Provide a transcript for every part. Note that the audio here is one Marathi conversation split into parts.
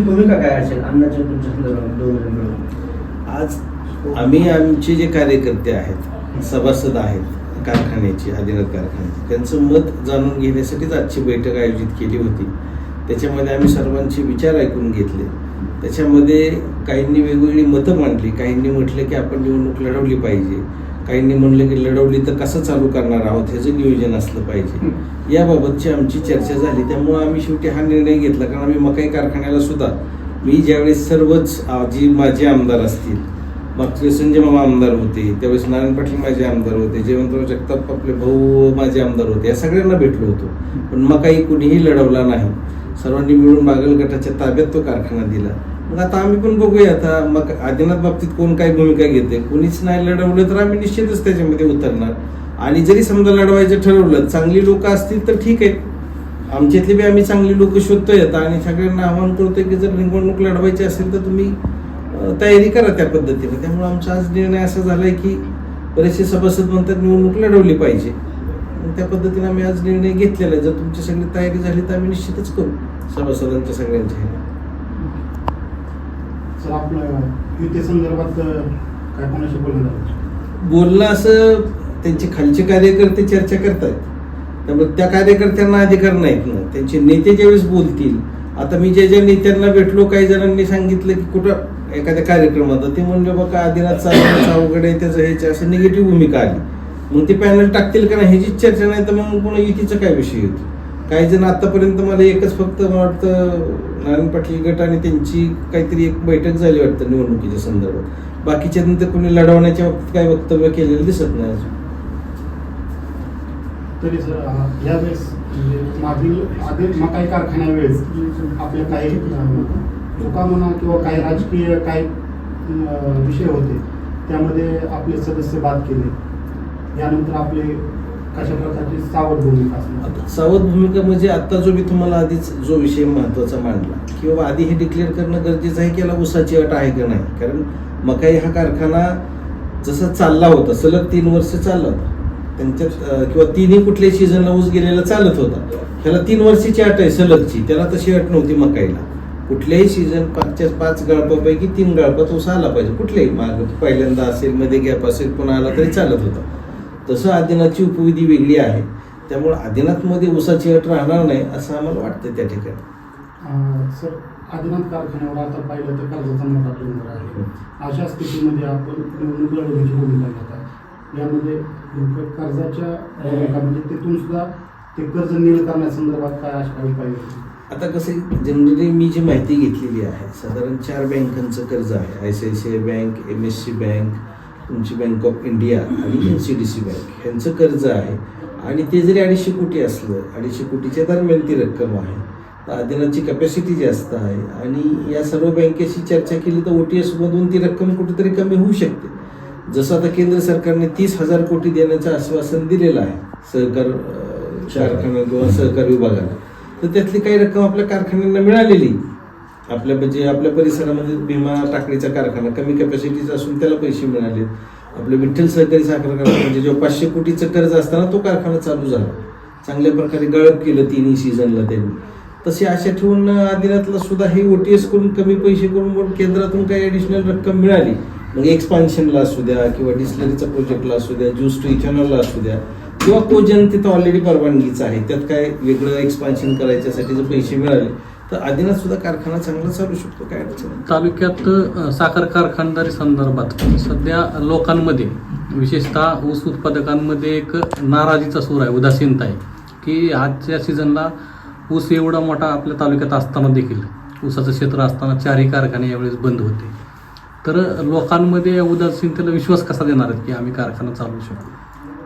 तुमची भूमिका काय असेल? अन्नाच्या तुमच्या संदर्भात जण मिळून. आज आम्ही आमचे जे कार्यकर्ते आहेत सभासद आहेत कारखान्याची आदिनाथ कारखान्याची त्यांचं मत जाणून घेण्यासाठीच आजची बैठक आयोजित केली होती. त्याच्यामध्ये आम्ही सर्वांचे विचार ऐकून घेतले. त्याच्यामध्ये काहींनी वेगवेगळी मतं मांडली. काहींनी म्हटलं की आपण निवडणूक लढवली पाहिजे. काहींनी म्हणलं की लढवली तर कसं चालू करणार आहोत? ह्याचं नियोजन असलं पाहिजे. याबाबतची आमची चर्चा झाली. त्यामुळे आम्ही शेवटी हा निर्णय घेतला. कारण आम्ही मकाई कारखान्याला सुद्धा मी ज्यावेळेस सर्वच जी माझे आमदार असतील वेळेस संजय मामा आमदार होते त्यावेळेस नारायण पाटील माझे आमदार होते जयवंतराव जगताप आपले भाऊ माझे आमदार होते या सगळ्यांना भेटलो होतो. पण मकाई कुणीही लढवला नाही. सर्वांनी मिळून बागल गटाच्या ताब्यात तो कारखाना दिला. मग आता आम्ही पण बघूया आता. मग आदिनाथ बाबतीत कोण काय भूमिका घेते? कोणीच नाही लढवलं तर आम्ही निश्चितच त्याच्यामध्ये उतरणार. आणि जरी समजा लढवायचं ठरवलं चांगली लोक असतील तर ठीक आहे. आमच्यातले बी आम्ही चांगली लोक शोधतोय आता आणि सगळ्यांना आव्हान करतोय की जर निवडणूक लढवायची असेल तर तुम्ही तयारी करा त्या पद्धतीने. त्यामुळे आमचा आज निर्णय असा झालाय की बरेचसे सभासद म्हणतात निवडणूक लढवली पाहिजे. त्या पद्धतीने आम्ही आज निर्णय घेतलेला आहे. जर तुमची सगळी तयारी झाली तर आम्ही निश्चितच करू. सभासदांच्या सगळ्यांच्या सर आपलं युती संदर्भात काय कोणाशी बोलणं बोलणं असं त्यांचे खालचे कार्यकर्ते चर्चा करतायत. त्यामुळे त्या कार्यकर्त्यांना अधिकार नाहीत ना. त्यांचे नेते ज्यावेळेस बोलतील आता मी ज्या ज्या नेत्यांना भेटलो काही जणांनी सांगितलं की कुठं एखाद्या कार्यक्रमात ते म्हणजे बघा आदिनाथ चालवायचा अवघड आहे त्याचं ह्याची असं निगेटिव्ह भूमिका आली. मग ते पॅनल टाकतील का नाही ह्याचीच चर्चा नाही तर मग पुन्हा युतीचा काय विषय येतो? काही जण आतापर्यंत मला एकच फक्त मला वाटतं नारायण पाटील गट आणि त्यांची काहीतरी एक बैठक झाली वाटतं निवडणुकीच्या संदर्भात. बाकीच्या नंतर कोणी लढवण्याच्या बाबतीत काही वक्तव्य केलेलं दिसत नाही अजून. तरी सर यावेळेस म्हणजे मागील आधी मकाई कारखान्यावेळेस आपल्या काही चुका म्हणा किंवा काही राजकीय काही विषय होते त्यामध्ये आपले सदस्य बाद केले. यानंतर आपले कशा प्रकारची सावध भूमिका असणार आता सावध भूमिका म्हणजे आता जो मी तुम्हाला आधीच जो विषय महत्त्वाचा मांडला किंवा आधी हे डिक्लेअर करणं गरजेचं आहे की याला ऊसाची अट आहे का नाही? कारण मकाई हा कारखाना जसा चालला होता सलग तीन वर्ष चालला होता. त्यांच्यात किंवा तिन्ही कुठल्याही सीझनला ऊस गेलेला चालत होता. त्याला तीन वर्षाची अट आहे सलगची त्याला तशी अट नव्हती मकाईला. कुठल्याही सीझन पाचच्या पाच गळपापैकी तीन गळपात ऊस आला पाहिजे कुठल्याही मार्ग पहिल्यांदा असेल मध्ये गॅप असेल पुन्हा आला तरी चालत होता. तसं आदिनाथची उपविधी वेगळी आहे. त्यामुळे आदिनाथमध्ये ऊसाची अट राहणार नाही असं आम्हाला वाटतं त्या ठिकाणी. सर आदिनाथ कारखान्यावर आता पाहिलं तर कर्जाचा मोठा केंद्र आहे. अशा स्थितीमध्ये आपण निवडणूक लढवण्याची भूमिका घेत. आहे यामध्ये कर्जाच्या भूमिका म्हणजे तिथून सुद्धा ते कर्ज नील करण्यासंदर्भात काय अशा योजना? आता कसं जनरली मी जी माहिती घेतलेली आहे साधारण चार बँकांचं कर्ज आहे. I C I C I bank M S C bank तुमची बँक ऑफ इंडिया आणि N C D C bank ह्यांचं कर्ज आहे. आणि ते जरी अडीचशे कोटी असलं अडीचशे कोटीच्या दरम्यान ती रक्कम आहे. तर आदिनाथची कॅपॅसिटी जास्त आहे. आणि या सर्व बँकेशी चर्चा केली तर ओ टी एसमधून ती रक्कम कुठेतरी कमी होऊ शकते. जसं आता केंद्र सरकारने तीस हजार कोटी देण्याचं आश्वासन दिलेलं आहे सहकार अं, कारखाना किंवा सहकार विभागाला. तर त्यातली काही रक्कम आपल्या कारखान्यांना मिळालेली. आपल्या म्हणजे आपल्या परिसरामध्ये भीमा टाकडीचा कारखाना कमी कॅपॅसिटीचा असून त्याला पैसे मिळाले. आपलं विठ्ठल सहकारी साखर कारखाना म्हणजे जेव्हा पाचशे कोटीचं कर्ज असताना तो कारखाना चालू झाला. चांगल्या प्रकारे गळप केलं तिन्ही सीझनला त्यांनी. तसे आशा ठेवून आदिनाथला सुद्धा हे ओ टी एस करून कमी पैसे करून मग केंद्रातून काही ॲडिशनल रक्कम मिळाली. मग एक्सपान्शनला असू द्या किंवा डिस्लरीचा प्रोजेक्टला असू द्या ज्यूस टू इथेनॉलला असू द्या किंवा कोजन तिथं ऑलरेडी परवानगीचं आहे. त्यात काय वेगळं एक्सपान्शन करायच्यासाठी जर पैसे मिळाले तर आदिनाथ सुद्धा कारखाना चांगला चालू शकतो काय अडचण तालुक्यात साखर कारखानदारी संदर्भात सध्या लोकांमध्ये विशेषतः ऊस उत्पादकांमध्ये एक नाराजीचा सूर आहे उदासीनता आहे की आजच्या सीझनला ऊस एवढा मोठा आपल्या तालुक्यात असताना देखील ऊसाचं क्षेत्र असताना चारही कारखाने यावेळेस बंद होते. तर लोकांमध्ये या उदासीनतेला विश्वास कसा देणार आहेत की आम्ही कारखाना चालवू शकतो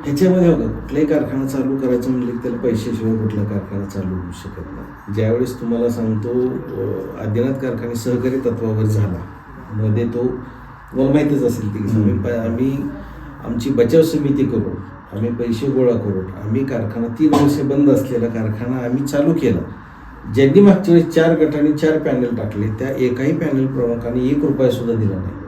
ह्याच्यामध्ये बघा कुठलाही कारखाना चालू करायचं म्हणलं की त्याला पैशाशिवाय कुठला कारखाना चालू होऊ शकत नाही. ज्यावेळेस तुम्हाला सांगतो आदिनाथ कारखाने सहकारी तत्वावर झाला मध्ये तो तुम्हाला माहितीच असेल ती की आम्ही आमची बचाव समिती करून आम्ही पैसे गोळा करून आम्ही कारखाना तीन वर्ष बंद असलेला कारखाना आम्ही चालू केला. ज्यांनी मागच्या वेळेस चार गटांनी चार पॅनल टाकले त्या एकाही पॅनल प्रमुखाने एक रुपया सुद्धा दिला नाही.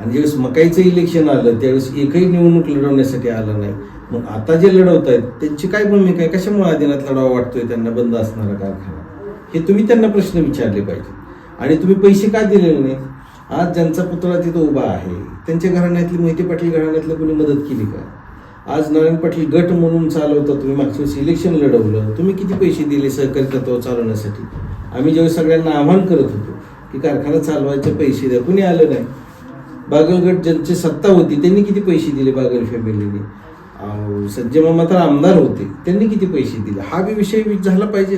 आणि ज्यावेळेस मकाईचं इलेक्शन आलं त्यावेळेस एकही निवडणूक लढवण्यासाठी आलं नाही. मग आता जे लढवत आहेत त्यांची काय भूमिका आहे? कशामुळे आदिनाथ लढावा वाटतोय त्यांना बंद असणारा कारखाना? हे तुम्ही त्यांना प्रश्न विचारले पाहिजे आणि तुम्ही पैसे का दिलेले नाही आज ज्यांचा पुतळा तिथं उभा आहे त्यांच्या घराण्यातली मोहिते पाटील घराण्यातलं कोणी मदत केली का? आज नारायण पाटील गट म्हणून चालवता तुम्ही मागच्या वेळेस इलेक्शन लढवलं. तुम्ही किती पैसे दिले सहकारी तत्व चालवण्यासाठी? आम्ही ज्यावेळेस सगळ्यांना आव्हान करत होतो की कारखाना चालवायचे पैसे द्या कुणी आलं नाही? बागलगड ज्यांची सत्ता होती त्यांनी किती पैसे दिले बागल फॅमिलीने अं, मामा तर आमदार होते त्यांनी किती पैसे दिले? हा बी विषय झाला पाहिजे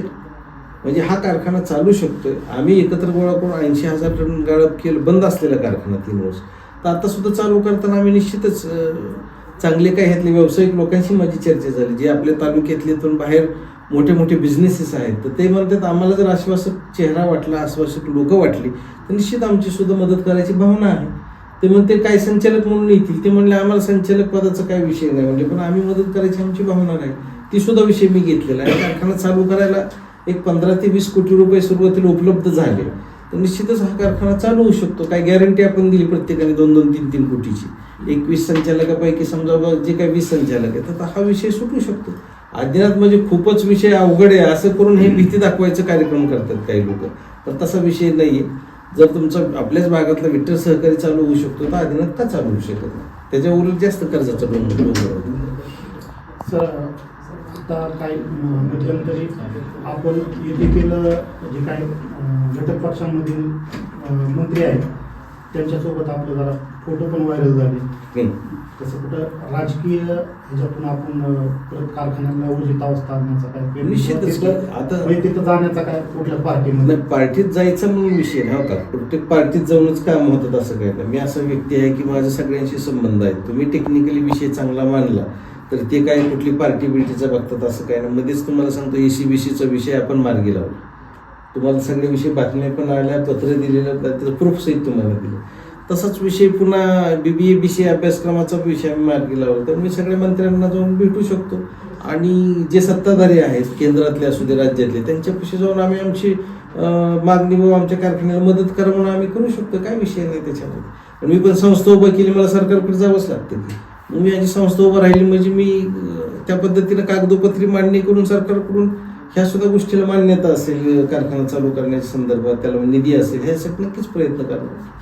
म्हणजे हा कारखाना चालू शकतोय. आम्ही एकत्र गोळा करून ऐंशी हजार टन गाळप केलं बंद असलेला कारखाना तीन वर्ष. तर आता सुद्धा चालू करताना आम्ही निश्चितच चांगले काय ह्यातले व्यावसायिक लोकांशी माझी चर्चा झाली. जे आपल्या तालुक्यातल्यातून बाहेर मोठे मोठे बिझनेसेस आहेत तर ते म्हणतात आम्हाला जर आश्वासक चेहरा वाटला आश्वासक लोक वाटली तर निश्चित आमची सुद्धा मदत करायची भावना आहे. ते म्हणते काय संचालक म्हणून येतील. ते म्हणले आम्हाला संचालक पदाचा काय विषय नाही. म्हणजे पण आम्ही मदत करायची आमची भावना नाही. ती सुद्धा विषय मी घेतलेला आहे. कारखाना चालू करायला एक पंधरा ते वीस कोटी रुपये सुरुवातीला उपलब्ध झाले. तर निश्चितच हा कारखाना चालू होऊ शकतो. काय गॅरंटी आपण दिली प्रत्येकाने दोन दोन तीन तीन कोटीची. एक वीस संचालकापैकी समजा जे काही वीस संचालक आहेत तर हा विषय सुटू शकतो. आदिनाथ म्हणजे खूपच विषय अवघड आहे. असं करून हे भीती दाखवायचं कार्यक्रम करतात काही लोक. तर तसा विषय नाही आहे जर तुमचा आपल्याच भागातला विठ्ठल सहकारी चालू होऊ शकतो तर आदिनाथ का चालू होऊ शकत नाही त्याच्या उलट जास्त कर्जाचा. सर आता काही मध्यंतरी आपण येथील जे काही घटक पक्षांमधील मंत्री आहेत त्यांच्यासोबत आपले जरा फोटो पण व्हायरल झाले. तसं कुठं राजकीय ह्याच्यातून आपण परत कारखान्याला ऊर्जित अवस्था आणण्याचा काय निश्चितच. तिथं- आता- म्हणजे तिथं जाण्याचा काय कुठल्या पार्टीमध्ये? पार्टीत जायचा म्हणून विषय नाही होता प्रत्येक पार्टीत जाऊनच काम होतात असं काही. नाही मी असं व्यक्ती आहे की माझ्या सगळ्यांशी संबंध आहेत. तुम्ही टेक्निकली विषय चांगला मानला तर ते काय कुठली पार्टी बिर्टीचा बघतात असं काय नाही. मध्येच तुम्हाला सांगतो एसी बीसीचा विषय आपण मार्गी लावला. तुम्हाला सगळे विषय बातम्या पण आल्या पत्र दिलेलं त्याचं प्रूफ सहित तुम्हाला दिलं. तसाच विषय पुन्हा बी बी ए बी सी अभ्यासक्रमाचा विषय आम्ही मार्गी लावला. तर मी सगळ्या मंत्र्यांना जाऊन भेटू शकतो. आणि जे सत्ताधारी आहेत केंद्रातले असू दे राज्यातले त्यांच्यापाशी जाऊन आम्ही आमची मागणी व आमच्या कारखान्याला मदत करा म्हणून आम्ही करू शकतो. काय विषय नाही त्याच्यामध्ये. आणि मी पण संस्था उभं केली मला सरकारकडे जावंच लागते. मग मी माझी संस्था उभं राहिली म्हणजे मी त्या पद्धतीनं कागदोपत्री मांडणी करून सरकारकडून ह्या सुद्धा गोष्टीला मान्यता असेल कारखाना चालू करण्याच्या संदर्भात त्याला निधी असेल ह्यासाठी नक्कीच प्रयत्न करणार.